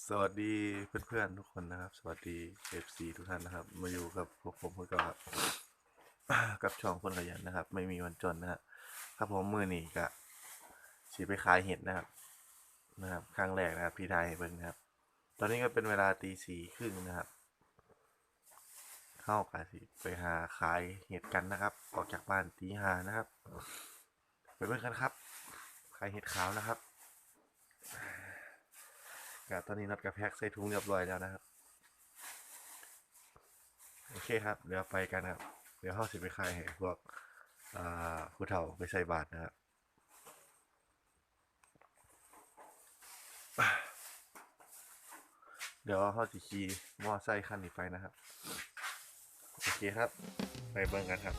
สวัสดีเพื่อนๆทุกคนนะครับ สวัสดี FC ทุกท่านนะครับ มาอยู่กับพวกผมพวกเราครับกับช่องคนขยันนะครับ ไม่มีวันจนนะครับครับผมมือนี่กะสีไปขายเห็ดนะครับ นะครับครั้งแรกนะครับพี่ไทยเป็นนะครับ ตอนนี้ก็เป็นเวลาตีสี่ครึ่งนะครับ เข้ากะสิไปหาขายเห็ดกันนะครับ ออกจากบ้านตีห้านะครับ ไปเพื่อนกันครับ ขายเห็ดขาวนะครับ กับตอนนี้นัดกับแพ็กใส่ถุงเรียบร้อยแล้วนะครับ โอเคครับ เดี๋ยวไปกันครับ เดี๋ยวเข้าสิไปขายให้พวกผู้เฒ่าไปใส่บาทนะครับเดี๋ยวเข้าสิขี่มอไซค์คันนี้ไปนะครับ โอเคครับ ไปเบิ่งกันครับ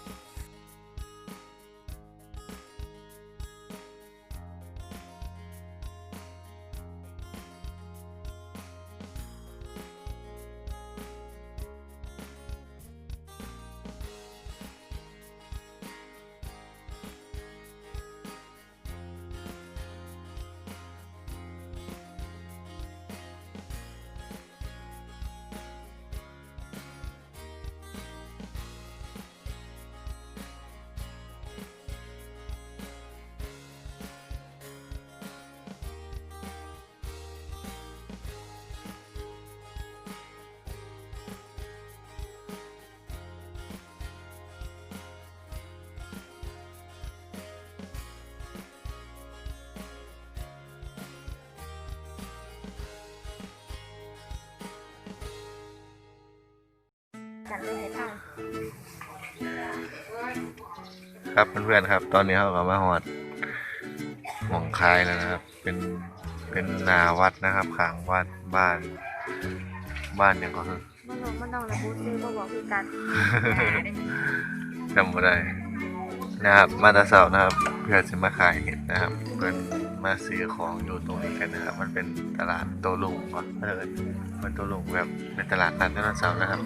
ครับเพื่อนๆครับ ตอนนี้เขาก็มาหอดหมองคายแล้วนะครับ เป็นเป็นนาวัดนะครับขางวัดบ้านบ้านยังก็คือมันน้องมันน้องระบุซื้อมาบอกคือกันจำไม่ได้นะครับมาแตาเสาร์นะครับ เพื่อจะมาขายเห็ดนะครับเพื่อนมาซื้อของอยู่ตรงนี้กันนะครับ มันเป็นตลาดโตลุงวะเออมันโตลุงแบบเป็นตลาดนัดวันเสาร์นะครับ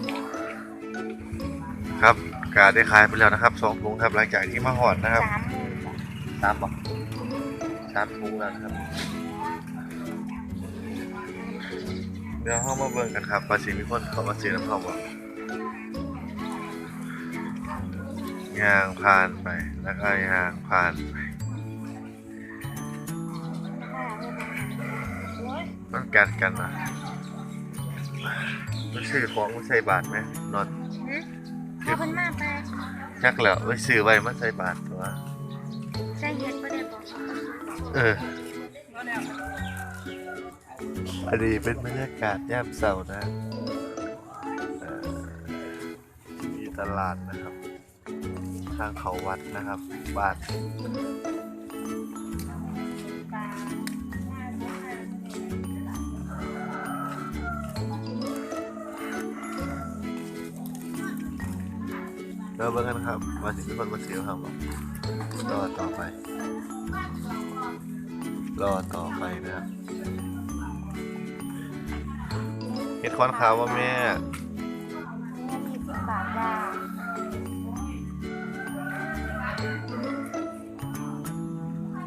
ครับการได้ขายไปแล้วนะครับสองถุงครับหลังจากที่มาหอดนะครับสามหมื่นสามบอกสามถุงแล้วนะครับเดี๋ยวเข้ามาเบิ่งกันครับว่าสิมีคนเขามาซื้อน้ำเข้าบ่ยางผ่านไปแล้วก็ยางผ่านไปมันกันกันนะมันซื้อของมันใส่บาทไหมนอน เอาเพิ่นมาไปจักแล้วไว้ซื้อไว้มันใส่บาทตัวใส่เฮ็ดบ่ได้บอกเออ อันนี้เป็นบรรยากาศยามเสาร์นะเอ่อมีตลาดนะครับ ข้างเขาวัดนะครับ บ้าน เริ่มเบิ่งกันครับมาถึงทุกคนมาเสียวครับรอต่อไป รอต่อไปนะครับเห็ดคอนขาวว่าแม่แม่มีสิบบาทจ้า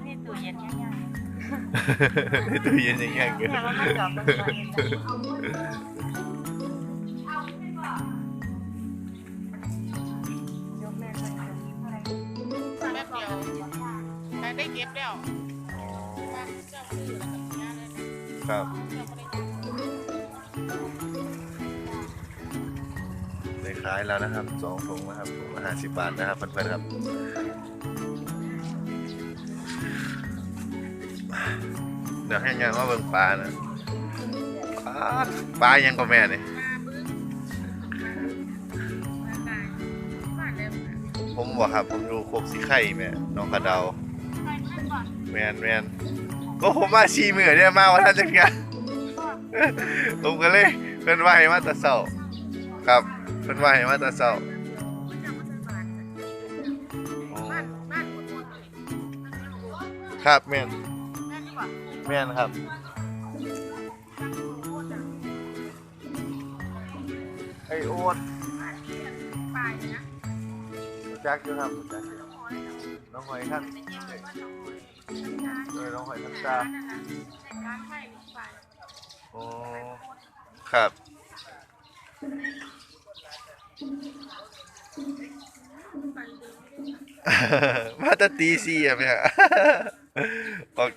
นี่ตู้เย็นยังไงในตู้เย็นยังไงเนี่เกิยน ครับเจ้าไม่ได้งานได้ขายแล้วนะครับสองถุงนะครับถุงละห้าสิบบาทนะครับเพื่อนๆครับเดี๋ยวให้ยังว่าเบิ่งปลานะปลาปลายังก็แม่นี่มาบึ้งมาตายบ้านเร็วนะผมบอกครับผมอยู่โคกสีไข่แม่น้องกระเดาไปบึ้งก่อนแมนแมน ก็ผมมาชีมือเนี่ยมาว่าท่านจังไงผมก็เลยเพิ่นว่าให้มาแตะเสาครับเพิ่นว่าให้มาตะเสาเจ้ามาใส่บาครับแม่นแม่นี่บอกแม่นครับไอโอ๊ตไปเลยนะรู้จักอยู่ครับจัก น้องหอยท่านไม่เกี่ยวกับว่าน้องหอยเออน้องหอยน้ำร้าตานนะคะร้านไข่ไปโอ้ครับ มาแตตีสี่อะเนี่ยออก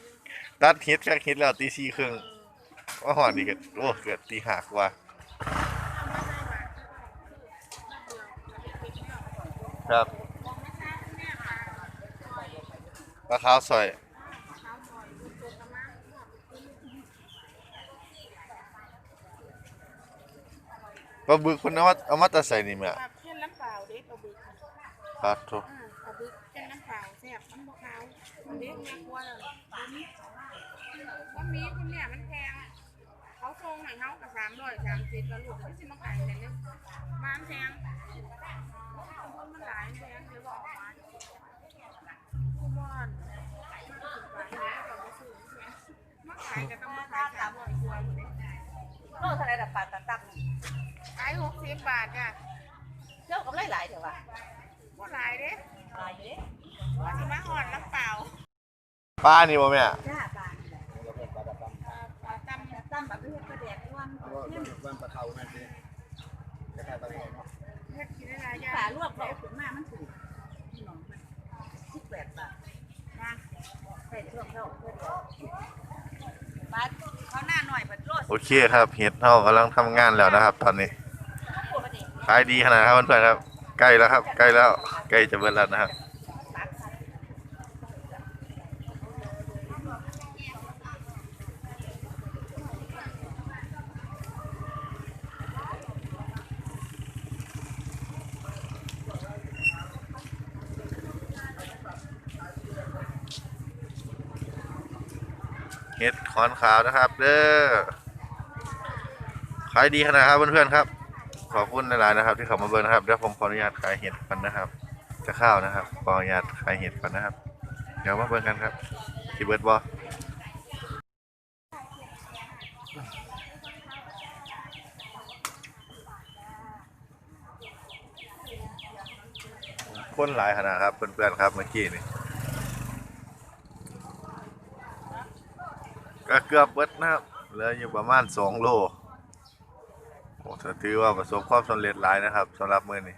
ตัดฮิตแค่ฮิตแล้วตีสี่ครึ่งว่าหอนนี่ก็โอ้เกิดตีหักว่าครับ ปลาขาวซอยปลาบึกคนเอามาเอามาแตะใส่นี่แม่แบบเช่นน้ำเปล่าเด็กเอาบึกครับโทอ่าเอาบึกเช่นน้ำเปล่าแซ่บน้ำมะพร้าวเด็กแม่กลัวเลยว่ามีคนเนี่ยมันแพงเขาโกงให้เขากับสามร้อยสามสิบแล้วลูกไม่ใช่มาขายแต่เนี่ยบ้านแพงมันหลายแพงเดี๋ยวบอก อนมาขายก็ต้องมาขายกว่าหมดเลยโลเท่าไรดับปากตับตับขายหกสิบบาทจ้ะเจ้ากับหลายเถอะวะก็หลายเด้หลายอยู่เด้ว่าสิมาอ่อนน้ำเปล่าป้านี่บ่แม่จ้าปาปลาตำตั้มแบบเฮ็ดกระแดกร่วมเข้มวันปลาเทานั่นสิคล้ายๆปลาเทาเนาะเฮ็ดกินได้หลายอย่าฝาลวกเขาขึ้นมามันถูก โอเคครับเฮ็ดเท่ากำลังทำงานแล้วนะครับ ตอนนี้ขายดีขนาดครับเพื่อนๆครับ ใกล้แล้วครับ ใกล้แล้ว ใกล้จะเบิดแล้วนะครับ เห็ดขอนขาวนะครับ เด้อขายดีขนาดครับเพื่อนๆครับ ขอบคุณหลายๆนะครับ ที่เข้ามาเบิ่งนะครับเดี๋ยวผมขออนุญาตขายเห็ดก่อนนะครับ จะข้าวนะครับขออนุญาตขายเห็ดก่อนนะครับ เดี๋ยวมาเบิ่งกันครับสิเบิร์ดบ่คนหลายขนาดครับเพื่อนๆครับเมื่อกี้นี่ ก็เกือบเบิดนะครับเหลืออยู่ประมาณ2โลโอ้ถือว่าประสบความสำเร็จหลายนะครับสำหรับมือนี้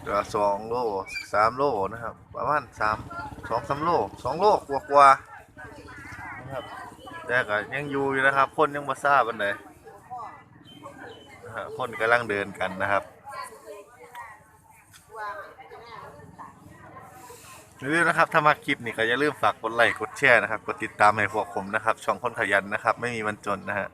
เหลือสองโลสามโลนะครับ ประมาณสามสองสามโลสองโลกว่ากว่านะครับแต่ก็ยังอยู่อยู่นะครับคนยังมาทราบอันไหนคนกำลังเดินกันนะครับ อย่าลืมนะครับถ้ามาคลิปนี้ก็อย่าลืมฝากกดไลค์กดแชร์นะครับ กดติดตามให้พวกผมนะครับ ช่องคนขยันนะครับ ไม่มีวันจนนะฮะ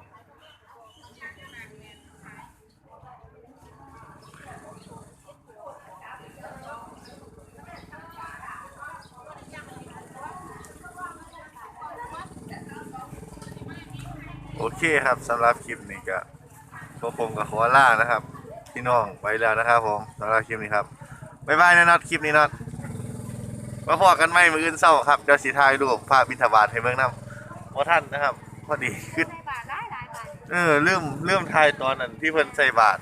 โอเคครับสำหรับคลิปนี้ก็พวกผมกับขอล่านะครับ พี่น้องไปแล้วนะครับผมสำหรับคลิปนี้ครับบ๊ายบายนะน็อตคลิปนี้น็อต มาพอกันไหมมืออื่นเศร้าครับเดี๋ยวสีทายรูปภาพบิณฑบาตให้เบิ่งน้ำพอท่านนะครับ พอดีขึ้นใส่บาทหลายหลายบาทเออเริ่มเริ่มทายตอนนั้นที่เพิ่นใส่บาท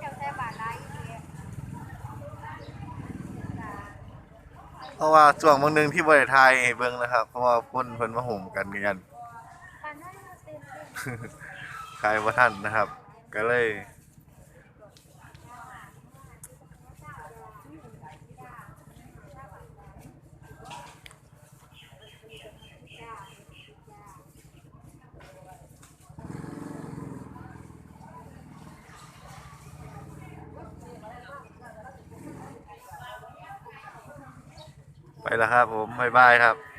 เจ้าใส่บาทหลายอีเดียเพราะว่าช่วงบางหนึงที่บ่ได้ทายให้เบิ่งนะครับ เพราะว่าเพิ่นเพิ่นมาห่มกันกันปานนั้นเต็มเต็ม ขายบ่ทันนะครับ ก็เลย แล้วครับผมบ๊ายบายครับ